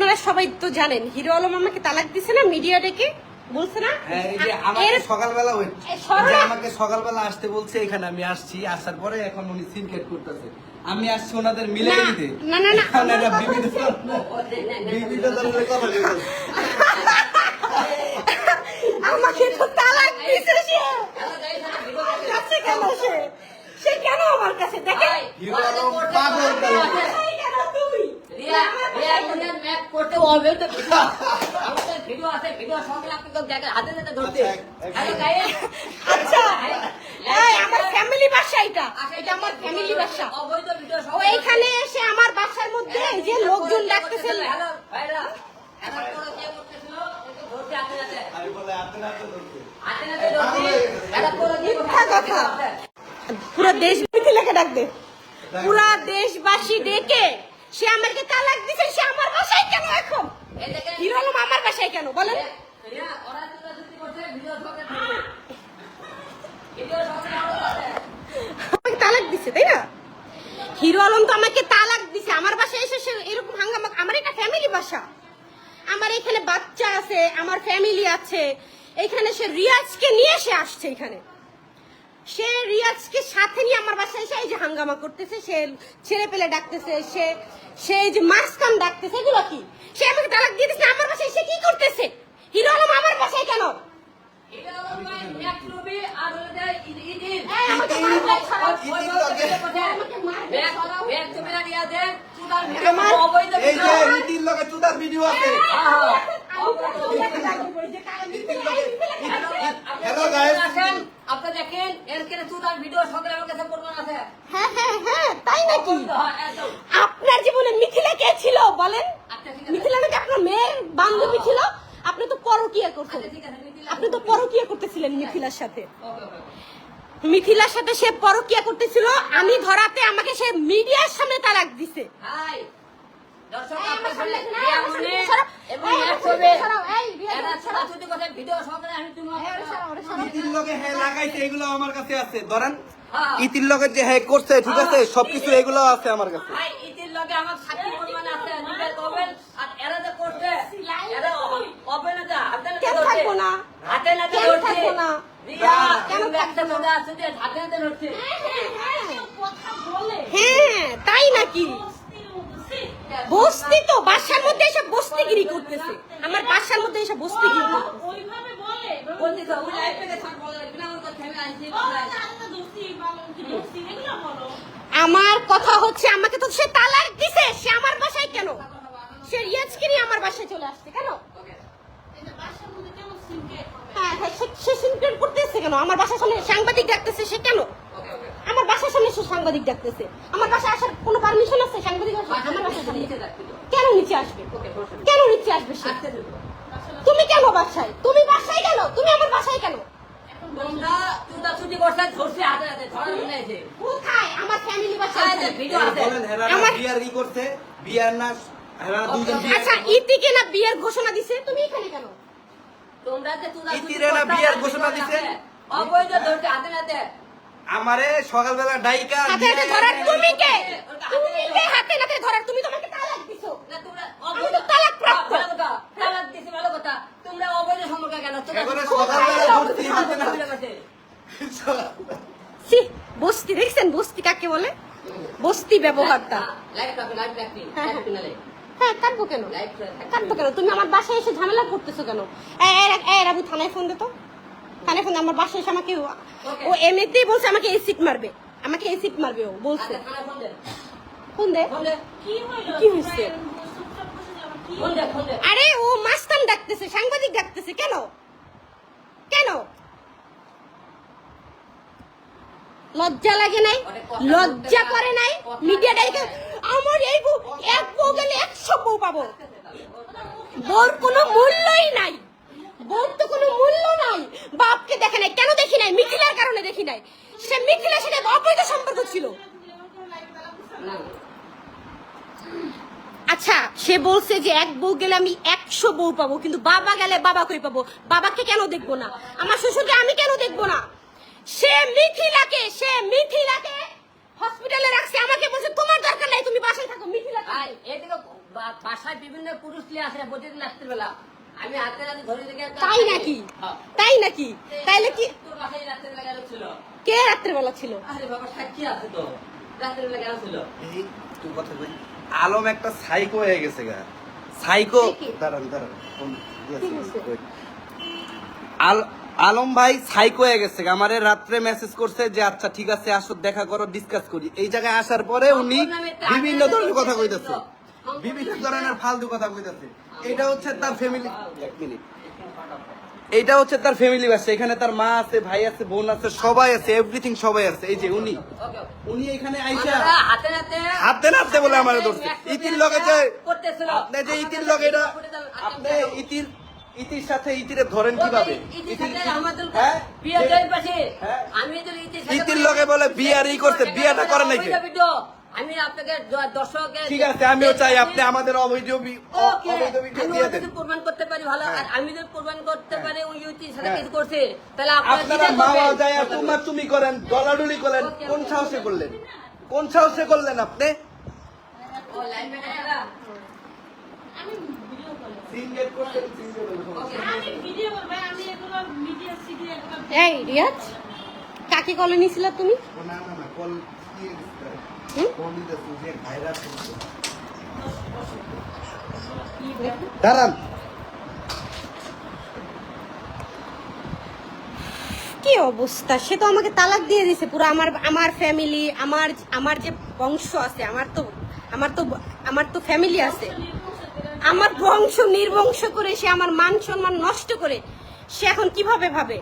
আপনারা সবাই তো জানেন হিরো আলম আমাকে তালাক দিছে না মিডিয়া ডেকে বলছে না? হ্যাঁ আমাকে সকালবেলা আমাকে সকালবেলা আসতে বলছে এখানে আমি আসছি আসার পরে এখন উনি সিনকেট করতেছে। আমি আসছি ওনাদের মিলে না, দিতে না, না, না, এখন এরা আমার কথা ধরনের- বিভিন্ন ধরনের কথা বলছে। আমাকে তো তালাক দিছে সে। কাছে কেন সে? সে কেন আমার কাছে? দেখে হিরো আলম পাগল কালো। এই কেন তুই রিয়া রিয়া ইন্ডিয়ান ম্যাপ করতে হবে তো ভিডিও আছে ভিডিও সঙ্গে আপনি তো দেখেন হাতে হাতে ধরতে। Hello guys. আচ্ছা এই আমার ফ্যামিলি বাসা এটা। এটা আমার ফ্যামিলি বাসা অবৈধ ভিডিও ও এইখানে এসে আমার বাসার মধ্যে এই যে লোকজন ডাকতেছে। হ্যালো ভাইরা এখন করে কে করতেছিল? ধরতে হাতে হাতে আমি বলে আপনি আপনি ধরতে। হাতে হাতে ধরতে এটা করে মিথ্যা কথা। পুরো দেশ মিথিলাকে ডাক দে। পুরা দেশবাসী ডেকে। সে আমাকে তালাক দিছে সে আমার বাসায় কেন এখন? হিরো আলম আমার বাসায় কেন? বলেন। তালাক দিছে তাই না? হিরো আলম তো আমাকে তালাক দিছে। আমার বাসায় এসে সে এরকম হাঙ্গামা আমার এটা ফ্যামিলি বাসা। আমার এখানে বাচ্চা আছে আমার ফ্যামিলি আছে। এখানে সে রিয়াজকে নিয়ে সে আসছে এখানে। সে রিয়াজকে সাথে নিয়ে আমার বাসায় এসে এই যে হাঙ্গামা করতেছে সে ছেলে পেলে ডাকতেছে সে সে এই যে মাস্কাম ডাকতেছে এগুলো কি? সে আমাকে তালাক দিয়ে দিচ্ছে আমার বাসায় সে কি করতেছে? হিরো আলম আমার বাসায় কেন? ভিডিও আছে। guys. আপনি দেখেন এর কেন চুদার ভিডিও সকালে আমার কাছে প্রমাণ আছে। হ্যাঁ হ্যাঁ হ্যাঁ তাই নাকি? হ্যাঁ, আপনার জীবনে মিথিলা কে ছিল বলেন? আচ্ছা। মিথিলা নাকি আপনার মেয়ের বান্ধবী ছিল? আপনি তো পরকিয়া করতেন আচ্ছা, আপনি তো পরকিয়া। করতেছিলেন মিথিলার সাথে। মিথিলার সাথে সে পরকিয়া করতেছিল আমি ধরাতে আমাকে সে মিডিয়ার সামনে তালাক দিছে। হাই। দর্শক, আমার হ্যাঁ কাছে আছে। ধরেন হ্যাঁ। ইতির লগে যে হ্যাঁ করছে ঠিক আছে? সবকিছু এগুলো আছে আমার কাছে। ইতির লগে আমার সাক্ষী প্রমাণ আছে নিজের কবেল আর এরা যে করছে এরা কবেল না হাতে না কেন থাকব না? হাতে না থাকব না? রিয়া কেন কেন একটা থাকব আছে যে হাতে হাতে ধরছে। হ্যাঁ তাই নাকি? বস্তি তো বাসার মধ্যে এসে বস্তিগিরি করতেছে। আমার বাসার মধ্যে এসে বস্তিগিরি বলে বিনা আমার কথা হচ্ছে আমাকে তো সে তালাক দিছে সে আমার বাসায় কেন? সে রিয়াজকে নিয়ে আমার বাসায় চলে আসছে কেন? এই যে বাসার মধ্যে কেমন সিনকে হ্যাঁ হ্যাঁ সে- সে সিনক্রেট করতেছে কেন? আমার বাসার সামনে সাংবাদিক ডাকতেছে সে কেন? আমার বাসার সামনে সে সাংবাদিক ডাকতেছে। আমার বাসায় আসার কোনো পারমিশন আছে? সাংবাদিক আসার? আমার বাসায় সামনে নিচে রাখবি তো কেন নিচে আসবে ওকে বসে কেন নিচে আসবে সে? তুমি কেন বাসায়? তুমি বাসায় কেন? তুমি আমার বাসায় কেন? আমার ফ্যামিলি বাসায় করছে বিয়ার না আচ্ছা ইতিকে না বিয়ের ঘোষণা দিছে? তুমি এখানে কেন? তোমরা বিয়ার ঘোষণা দিছে? অবৈধ হাতে হাতে। আমারে সকালবেলা ডাইকা হাতে হাতে ধরার তুমি কে? তুমি কে হাতে নাতে ধরার? তুমি তোমাকে তালাক দিছো? না তোমরা তো তালাক প্রাপ্ত। তালাক দিছি ভালো কথা। তোমরা অবৈধ সম্পর্কে কেন? তোমরা সকালবেলা কোথায় হাতে নাতে। সি বস্তি দেখছেন বস্তি কাকে বলে? বস্তি ব্যবহারটা। হ্যাঁ, হ্যাঁ। ফিনালে হ্যাঁ। কাটবো কেন? কাটবো কেন? তুমি আমার বাসায় এসে ঝামেলা করতেছো কেন? এই, এই, এই, এই রাবু থানায় ফোন দে তো। ফোন দে আমার বাসায় এসে আমাকে ও- ও এমনিতেই বলছে আমাকে এসিড মারবে। আমাকে এসিড মারবে ও বলছে। আচ্ছা ফোন দে। কি দে আরে ও মাস্তান ডাকতেছে সাংবাদিক ডাকতেছে কেন? কেন? লজ্জা লাগে নাই? লজ্জা করে নাই? মিডিয়া ডাইকে আমার এই বউ এক বউ গেলে একশো বউ পাবো। বউর কোনো মূল্যই নাই। বউর তো কোনো মূল্য নাই। বাপকে দেখে নাই, কেন দেখি নাই? মিথিলার কারণে দেখি নাই। সে মিথিলার সাথে অবৈধ সম্পর্ক ছিল। আচ্ছা সে বলছে যে এক বউ গেলে আমি একশো বউ পাবো, কিন্তু বাবা গেলে বাবা কই পাবো? বাবাকে কেন দেখব না? আমার শ্বশুরকে আমি কেন দেখব না? সে মিথিলাকে সে মিথিলাকে হসপিটালে রাখছে। আমাকে বলছে, তোমার দরকার নাই, তুমি বাসায় থাকো মিথিলাকে আয়, এদিকে বাসায় বিভিন্ন পুরুষ নিয়ে আসে, প্রতিদিন রাত্রিবেলা আমি হাতে হাতে ধরে রেখে তাই নাকি। তাই নাকি? তাইলে কি তোর বাসায় রাত্রিবেলা কেন ছিল? কে আরে বাবা সাক্ষী আছে তো। রাত্রিবেলা কেন ছিল? এই তুই কথা কই আলম একটা সাইকো হয়ে গেছে গা। সাইকো দাঁড়ান দাঁড়ান কি। আল- আলম ভাই সাইকো হয়ে গেছে গা। আমারে রাত্রে মেসেজ করছে যে আচ্ছা ঠিক আছে আসো দেখা করো ডিসকাস করি। এই জায়গায় আসার পরে উনি বিভিন্ন ধরনের কথা কইতেছে। বিভিন্ন ধরনের ফালতু কথা কইতেছে। এটা হচ্ছে তার ফ্যামিলি এক মিনিট। এইটা হচ্ছে তার ফ্যামিলি আছে এখানে তার মা আছে ভাই আছে বোন আছে সবাই আছে এভরিথিং সবাই আছে। এই যে উনি। উনি এখানে আইসা হাতে হাতে হাতে নাতে বলে আমার ধরছে। ইতির লগে যে আপনি যে ইতির লগে এটা আপনি ইতির ইতির সাথে ইতিরে ধরেন কীভাবে? ইতির- হ্যাঁ? হ্যাঁ? আমি তো ইতির ইতির লগে বলে বিয়ারই করছে, বিয়াটা করে নাকি? আমি আপনাকে দর্শকের ঠিক আছে আমিও চাই আপনি আমাদের অবৈধ আমি প্রমাণ করতে পারি ভালো। আর হ্যাঁ। আমি যদি প্রমাণ করতে পারি ওই ইউটির সাথে হ্যাঁ। কিছু করছে তাহলে আপনারা দ্বিধা যায় তোমার তুমি করেন ডলাডুলি করেন কোন সাহসে করলেন? কোন সাহসে করলেন আপনি? ও লাইন ম্যানেজাররা আমি ভিডিও করি সিঙ্গেল করছেন সিঙ্গেল ওকে। আমি ভিডিও করব আমি এগুলো মিডিয়া সিডি এগুলো এই রিয়াজ কাকে কলে নিছিল তুমি? না না না কল দাঁড়ান। কি অবস্থা? সে তো আমাকে তালাক দিয়ে দিছে, পুরো আমার আমার ফ্যামিলি আমার আমার যে বংশ আছে, আমার তো আমার তো আমার তো ফ্যামিলি আছে। আমার বংশ নির্বংশ করে সে আমার মান সম্মান নষ্ট করে সে এখন কীভাবে ভাবে?